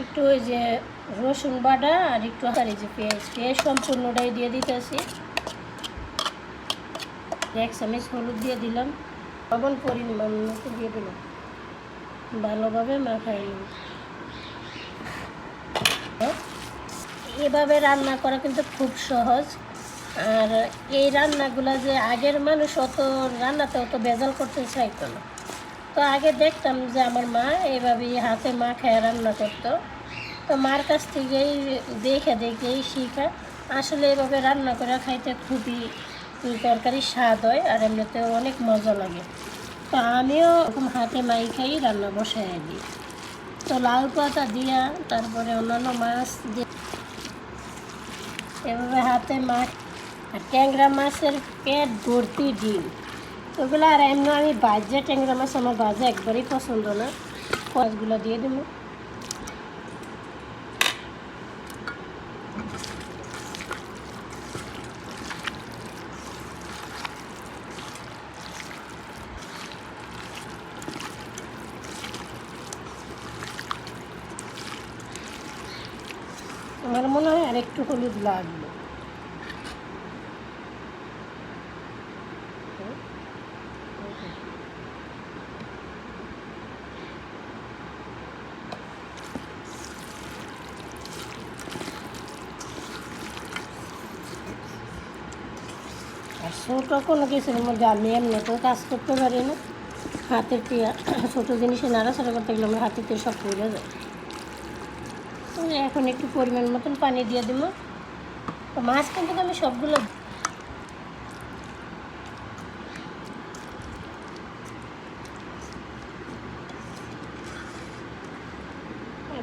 একটু ওই যে রসুন বাটা আর একটু আর যে পেঁয়াজ। পেঁয়াজ সম্পূর্ণটাই দিয়ে দিতেছি। এক চামচ হলুদ দিয়ে দিলাম। লবণ পরিমাণ মতো দিয়ে দিলাম। ভালোভাবে মাখাই নিব। এভাবে রান্না করা কিন্তু খুব সহজ। আর এই রান্নাগুলো যে আগের মানুষ অত রান্নাতে অত বেজাল করতে চাইতো না। তো আগে দেখতাম যে আমার মা এইভাবেই হাতে মা খেয়ে রান্না করতো। তো মার কাছ থেকেই দেখে দেখেই শিখা। আসলে এভাবে রান্না করে খাইতে খুবই তরকারি স্বাদ হয় আর এমনিতেও অনেক মজা লাগে। তো আমিও এরকম হাতে মাই খাই রান্না বসাই দিই। তো লাউ পাতা দিয়া তারপরে অন্যান্য মাছ দিয়ে এভাবে হাতে মাছ আর ট্যাংরা মাছের পেট ভর্তি ডিম। ওগুলো আর এমনি আমি বাজে ট্যাংরা মাছ আমার বাজে একবারই পছন্দ না। মাছগুলো দিয়ে দেবো। আমার মনে হয় আর একটু হলুদ লাগবে আর ছোটো কোনো কিছুর মধ্যে আমি এমনিতেও কাজ করতে পারি না। হাতের টিয়া, ছোটো জিনিসে নাড়াচাড়া করতে গেলে আমার হাতের দিয়ে সব পড়ে যায়। এখন একটু পরিমাণ মতন পানি দিয়ে দিব মাছ কিন্তু আমি সবগুলো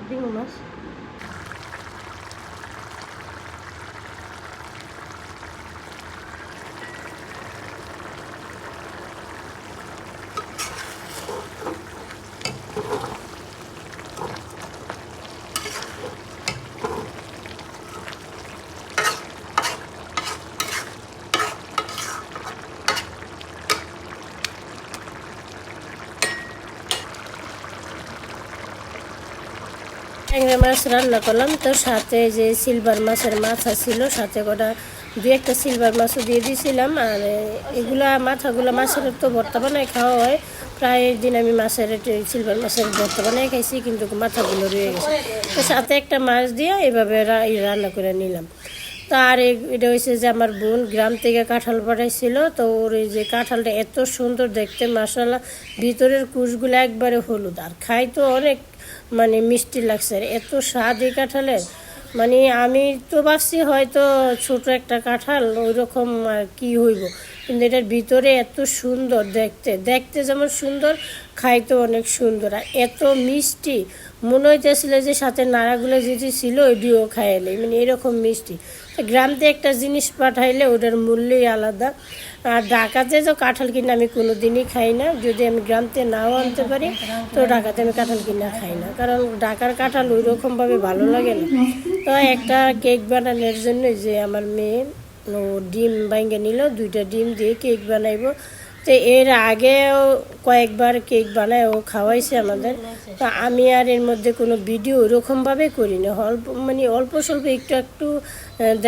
দিব মাছ। ট্যাংরা মাছ রান্না করলাম। তো সাথে যে সিলভার মাছের মাথা ছিল সাথে কটা দু একটা সিলভার মাছও দিয়ে দিয়েছিলাম আর এগুলা মাথাগুলো মাছের তো ভর্তা বানায় খাওয়া হয়। প্রায় দিন আমি মাছের সিলভার মাছের ভর্তা বানায় খাইছি, কিন্তু মাথাগুলো রয়ে গেছে। তো সাথে একটা মাছ দিয়ে এভাবে রান্না করে নিলাম। তো আর এটা হয়েছে যে আমার বোন গ্রাম থেকে কাঁঠাল পাঠাইছিল। তো ওর এই যে কাঁঠালটা এত সুন্দর দেখতে মশালা ভিতরের কুশগুলো একবারে হলুদ। আর খাই তো অনেক মানে মিষ্টি লাগছে এত স্বাদ এই কাঁঠালের। মানে আমি তো ভাবছি হয়তো ছোট একটা কাঁঠাল ওই রকম কি হইব? কিন্তু এটার ভিতরে এত সুন্দর দেখতে। দেখতে যেমন সুন্দর খাইতে অনেক সুন্দর। আর এত মিষ্টি মনে হইতেছিল যে সাথে নাড়াগুলো যেটি ছিল ওইটিও খাইলে মানে এরকম মিষ্টি। তো গ্রাম থেকে একটা জিনিস পাঠাইলে ওটার মূল্যই আলাদা। আর ঢাকাতে তো কাঁঠাল কিনে আমি কোনো দিনই খাই না। যদি আমি গ্রামতে নাও আনতে পারি, তো ঢাকাতে আমি কাঁঠাল কিনে খাই না। কারণ ঢাকার কাঁঠাল ওই রকমভাবে ভালো লাগে না। তো একটা কেক বানানোর জন্য যে আমার মেয়ে, ও ডিম বাইঙ্গে নিল, দুইটা ডিম দিয়ে কেক বানাইবো। তো এর আগেও কয়েকবার কেক বানায়, ও খাওয়াইছে আমাদের। তো আমি আর এর মধ্যে কোনো ভিডিও ওরকমভাবে করি না অল্প মানে অল্প স্বল্প একটু একটু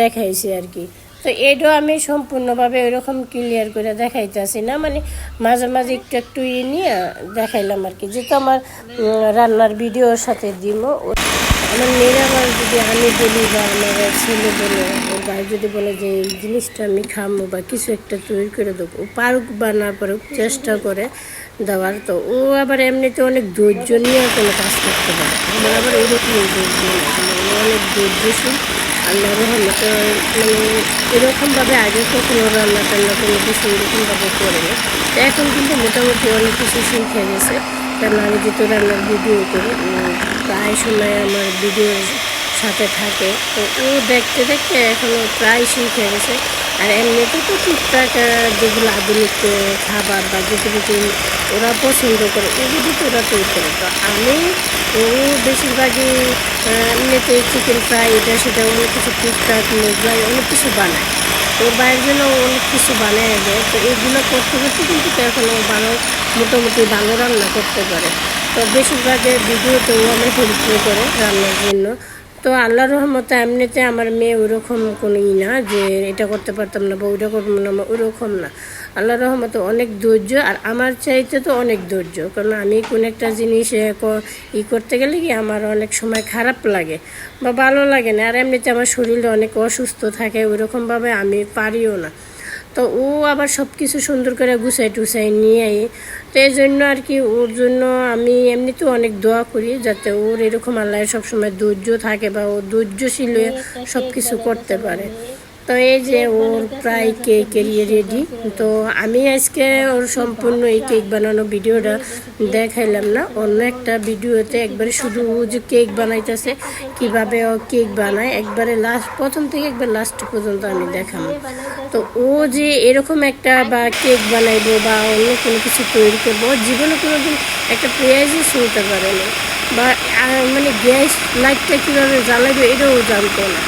দেখাইছে আর কি। তো এটাও আমি সম্পূর্ণভাবে ওইরকম ক্লিয়ার করে দেখাইতেছি না মানে মাঝে মাঝে একটু একটু ইয়ে নিয়ে দেখাইলাম আর কি। যেহেতু আমার রান্নার ভিডিওর সাথে দিব আমার মেয়েরা আমার যদি আমি বলি বা আমার ছেলে বলে ওর ভাই যদি বলে যে এই জিনিসটা আমি খামো বা কিছু একটা তৈরি করে দেবো, ও পারুক বা না পারুক, চেষ্টা করে দেওয়ার। তো ও আবার এমনিতে অনেক ধৈর্য নিয়ে কোনো কাজ করতে পারে আমার আবার ওইরকম ধৈর্য ও অনেক ধৈর্যশীল। আল্লাহ রহমতে মানে এরকমভাবে আগে কখনো রান্না টান্না কোনো কিছু এরকমভাবে করেনি। তো এখন কিন্তু মোটামুটি অনেক কিছু শিখে গেছে। কারণ আমি যেহেতু রান্নার ভিডিও করি প্রায় সময় আমার ভিডিওর সাথে থাকে। তো ও দেখতে দেখতে এখনও প্রায় শিখে গেছে। আর এমনিতে তো টুকটাক যেগুলো আধুনিক খাবার বা যেগুলো যে ওরা পছন্দ করে, এগুলো তো ওরা তৈরি করে। তো আমি, ও বেশিরভাগই এমনিতে চিকেন ফ্রাই এটা সেটা অনেক কিছু টুকটাক মোগলাই অনেক কিছু বানায়। ওর বাইরের জন্য অনেক কিছু বানিয়ে দেয় তো এগুলো করতে করতে কিন্তু এখন ও ভালো, মোটামুটি ভালো রান্না করতে পারে। তো বেশিরভাগের ভিডিওতে ও আমার হেল্প করে রান্নার জন্য। তো আল্লাহর রহমতে এমনিতে আমার মেয়ে ওরকম কোনো ই না যে এটা করতে পারতাম না বা ওইটা করতাম না ওরকম না। আল্লাহ রহমতে অনেক ধৈর্য আর আমার চাইতে তো অনেক ধৈর্য। কারণ আমি কোনো একটা জিনিস ই করতে গেলে কি আমার অনেক সময় খারাপ লাগে বা ভালো লাগে না। আর এমনিতে আমার শরীরে অনেক অসুস্থ থাকে, ওইরকমভাবে আমি পারিও না। তো ও আবার সব কিছু সুন্দর করে গুছাই টুসাই নিয়ে আই তো এই জন্য আর কি ওর জন্য আমি এমনিতেও অনেক দোয়া করি যাতে ওর এরকম আল্লাহ সবসময় ধৈর্য থাকে বা ও ধৈর্যশীল হয়ে সব কিছু করতে পারে। তো এই যে ওর প্রায় কেক এরিয়ে রেডি তো আমি আজকে ওর সম্পূর্ণ এই কেক বানানো ভিডিওটা দেখাইলাম না। অন্য একটা ভিডিওতে একবারে শুধু ও যে কেক বানাইতেছে, কীভাবে ও কেক বানায়, একবারে লাস্ট প্রথম থেকে একবার লাস্ট পর্যন্ত আমি দেখাবো। তো ও যে এরকম একটা বা কেক বানাইবো বা অন্য কোনো কিছু তৈরি করব জীবনে কোনোদিন একটা পেঁয়াজই শুনতে পারে না। বা মানে গ্যাস লাইটটা কীভাবে জ্বালাবে এটাও জানতো না।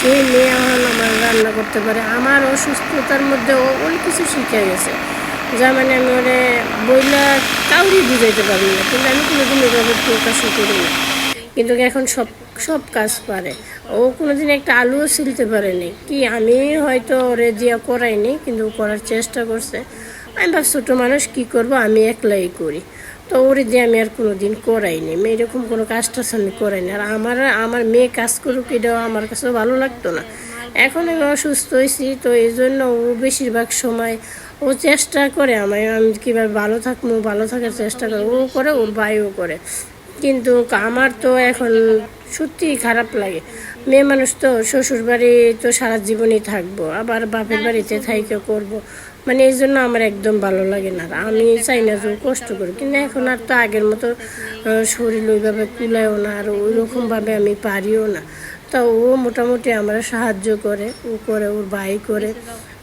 সেই মেয়ে এখন আমার রান্না করতে পারে। আমার অসুস্থতার মধ্যে অনেক কিছু শিখে গেছে। যা মানে আমি ওরে বইলা কাউরি বুঝাইতে পারি না, কিন্তু আমি কোনোদিন এভাবে প্রকাশও করি না। কিন্তু এখন সব সব কাজ পারে। ও কোনোদিন একটা আলুও ছিলতে পারেনি। কি আমি হয়তো ওরে দিয়া করাইনি, কিন্তু করার চেষ্টা করছে। আমি ভাব ছোটো মানুষ কি করব? আমি একলাই করি। তো ওরে দিয়ে আমি আর কোনো দিন করাইনি। মেয়ে এরকম কোনো কাজ টাজ আমি করাইনি। আর আমার আমার মেয়ে কাজ করুক, এটাও আমার কাছে ভালো লাগতো না। এখন আমি অসুস্থ হয়েছি, তো এই জন্য ও বেশিরভাগ সময় ও চেষ্টা করে আমায়, আমি কীভাবে ভালো থাকব, ভালো থাকার চেষ্টা করে, ও করে, ওর ভাইও করে। কিন্তু আমার তো এখন সত্যি খারাপ লাগে। মেয়ে মানুষ তো শ্বশুর বাড়ি তো সারা জীবনই থাকব আবার বাপের বাড়িতে থাইকে করব। মানে এই জন্য আমার একদম ভালো লাগে না। আমি চাই না যে কষ্ট করি কিন্তু এখন আর তো আগের মতো শরীর ওইভাবে কুলায়ও না আর ওই রকমভাবে আমি পারিও না। তা ও মোটামুটি আমরা সাহায্য করে, ও করে, ওর ভাই করে।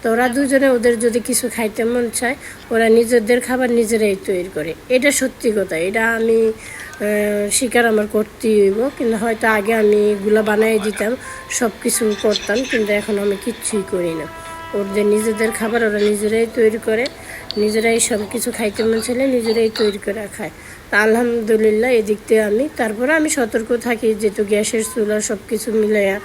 তো ওরা দুজনে ওদের যদি কিছু খাইতে মন চায়, ওরা নিজেদের খাবার নিজেরাই তৈরি করে। এটা সত্যি কথা, এটা আমি স্বীকার আমার করতেই হইব। কিন্তু হয়তো আগে আমি এগুলো বানাই দিতাম সব কিছু করতাম, কিন্তু এখন আমি কিচ্ছুই করি না। ওদের নিজেদের খাবার, ওরা নিজেরাই তৈরি করে। নিজেরাই সব কিছু খাইতে মন চাইলে নিজেরাই তৈরি করে খায়। তা আলহামদুলিল্লাহ এদিক থেকে আমি, তারপরে আমি সতর্ক থাকি যেহেতু গ্যাসের চুলা সব কিছু মিলাইয়া